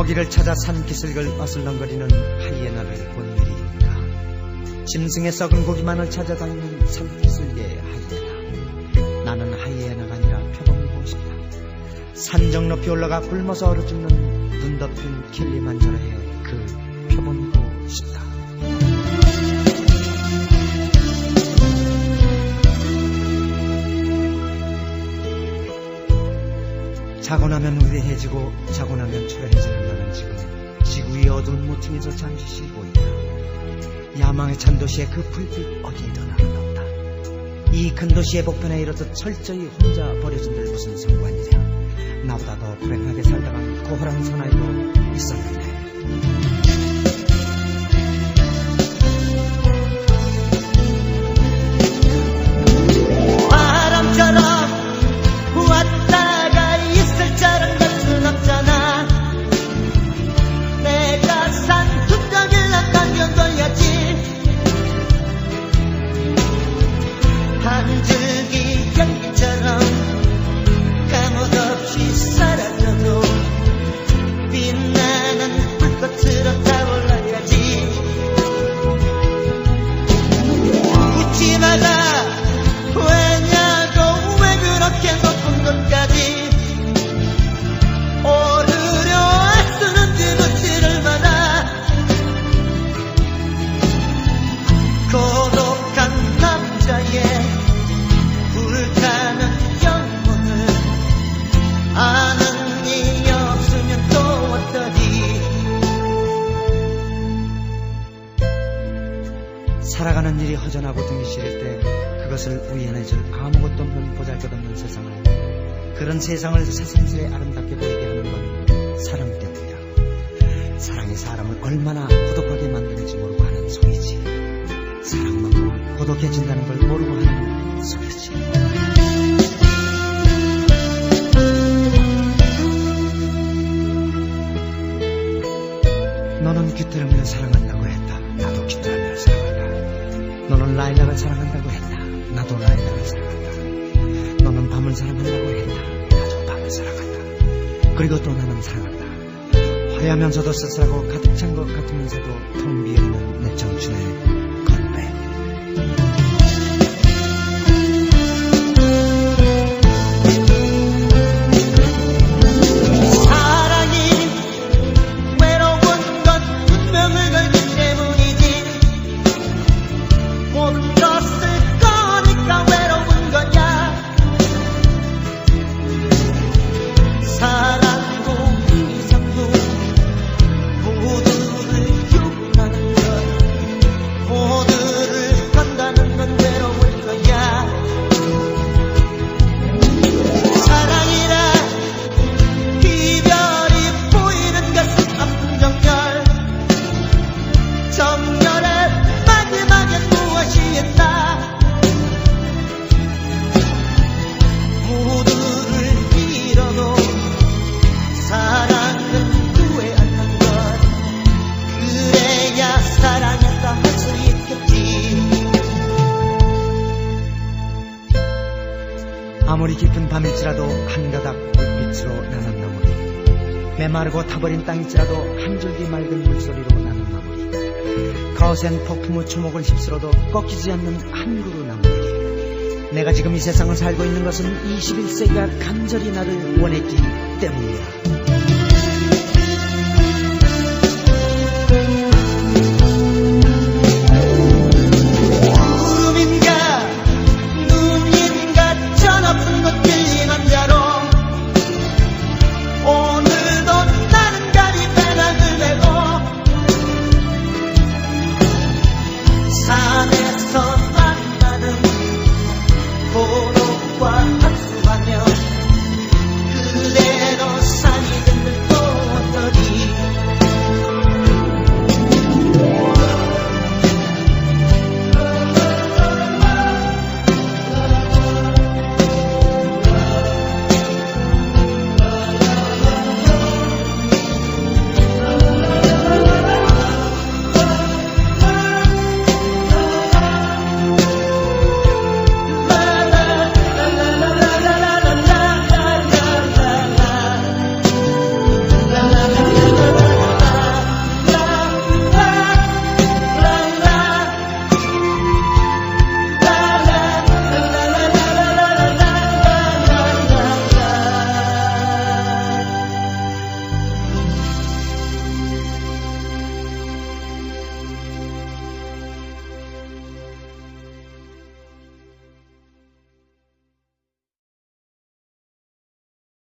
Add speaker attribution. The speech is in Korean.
Speaker 1: 먹이를 찾아 산기슭을 어슬렁거리는 하이에나를 본 일이니까 짐승의 썩은 고기만을 찾아다니는 산기슭의 하이에나. 나는 하이에나가 아니라 표범이고 싶다. 산정 높이 올라가 굶어서 얼어 죽는 눈 덮인 킬리만자로의 그 표범이 자고 나면 위대해지고 자고 나면 초라해지는 나는 지금 지구 의 어두운 모퉁이에서 잠시 쉬고 있다. 야망의 찬 도시의 그 불빛 어디에도 나는 없다. 이 큰 도시의 복편에 이르듯 철저히 혼자 버려진들 무슨 상관이랴. 나보다 더 불행하게 살다간 고호랑 사나이도 있었는데.
Speaker 2: 한
Speaker 1: 살아가는 일이 허전하고 등이 시릴 때 그것을 우연해줄 아무것도 없는 보잘것없는 세상을 그런 세상을 새삼스레 아름답게 보이게 하는 건 사랑 때문이야 사랑이 사람을 얼마나 고독하게 만드는지 모르고 하는 소리지. 사랑만으로 고독해진다는 걸 모르고 하는 소리지 나도 라일락을 사랑한다. 너는 밤을 사랑한다고 했다. 나도 밤을 사랑한다. 그리고 또 나는 사랑한다. 화려하면서도 쓸쓸하고 가득 찬 것 같으면서도 텅 비어있는 아무리 깊은 밤일지라도 한 가닥 불빛으로 나는 나무리. 메마르고 타버린 땅일지라도 한 줄기 맑은 물소리로 나는 나무리. 거센 폭풍의 초목을 휩쓸어도 꺾이지 않는 한 그루 나무리. 내가 지금 이 세상을 살고 있는 것은 21세기가 간절히 나를 원했기 때문이야